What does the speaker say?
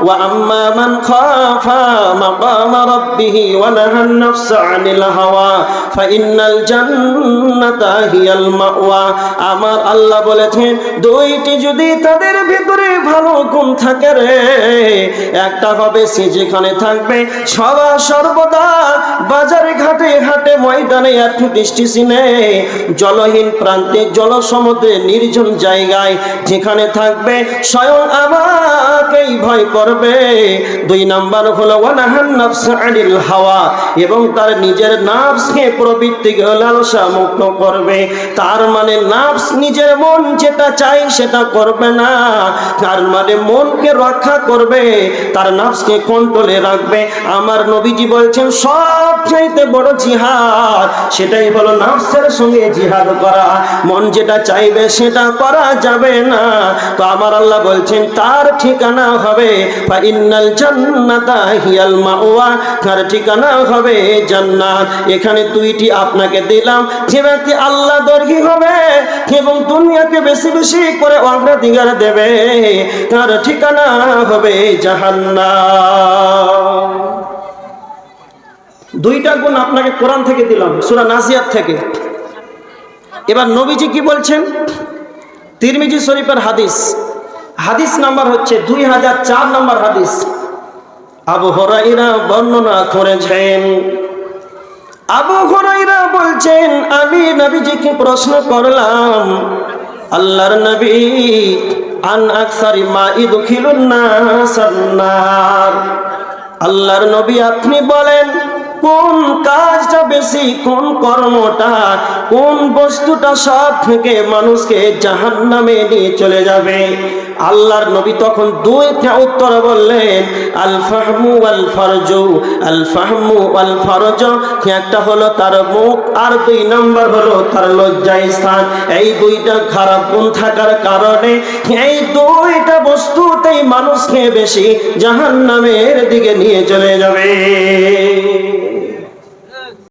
ওয়া من خاف مقام ربه ونهى النفس عن الهوى فإن الجنة هي المأوى আমার আল্লাহ বলেছেন দুইটি যদি তাদের ভিতরে ভালো গুণ থাকে রে একটা হবে সে যেখানে থাকবে? সদা সর্বদা বাজারে ঘাটে হাটে ময়দানে একটু দৃষ্টি সিনে জলহীন প্রান্তে জল সমুদ্রে নির্জন জায়গায় যেখানে থাকবে, স্বয়ং আমাকেই ভয় করবে। দুই নাম্বার হলো, ওয়ানাহান নাফস আনিল হাওয়া, এবং তার নিজের নাফসকে প্রবৃত্তি লালসা মুক্ত করবে। তার মানে নাফস নিজের মন যেটা চাই সেটা করবে না। তার মানে মনকে রক্ষা করবে। তার নাফসকে কন্ট্রোলে রাখবে। আমার নবীজি বলছেন সব বড় জিহাদ, সেটাই হলো নাফসের সঙ্গে জিহাদ করা। মন যেটা চাইবে সেটা করা যাবে না। তো আমার আল্লাহ বলছেন, তার ঠিকানা হবে ইন্নাল জান্নাতা হিয়াল মাওয়া, তার ঠিকানা হবে জান্নাত। এখানে দুইটি আপনাকে দিলাম, যে ব্যক্তি আল্লাহ দর্গী হবে, এবং দুনিয়াকে বেশি বেশি করে অগ্রাধিকার দেবে, তার ঠিকানা হবে দুইটা গুণ আপনাকে কোরআন থেকে দিলাম সুরা থেকে। এবার নবীজি কি বলছেন? তিরমিজি শরীফের হাদিস। হাদিস নাম্বার হচ্ছে দুই হাজার চার নম্বর হাদিস। আবু হরাইরা বর্ণনা করেছেন। আবু হরাইরা বলছেন, আমি নবীজিকে প্রশ্ন করলাম, আল্লাহর নবী আন আকসারি মা ইদখিলুন নাসান্নার আল্লাহর নবী আপনি বলেন কোন কাজটা বেশি, কোন কর্মটা, কোন বস্তুটা সব থেকে মানুষকে জাহান নামে নিয়ে চলে যাবে? আল্লাহর নবী তখন দুইটা উত্তর বললেন আল ফাহমু আল ফরজ আল ফাহমু আল ফরজ একটা হলো তার মুখ, আর দুই নম্বর হলো তার লজ্জা স্থান। এই দুইটা খারাপ গুণ থাকার কারণে এই দুইটা বস্তুতেই মানুষকে বেশি জাহান নামের দিকে নিয়ে চলে যাবে।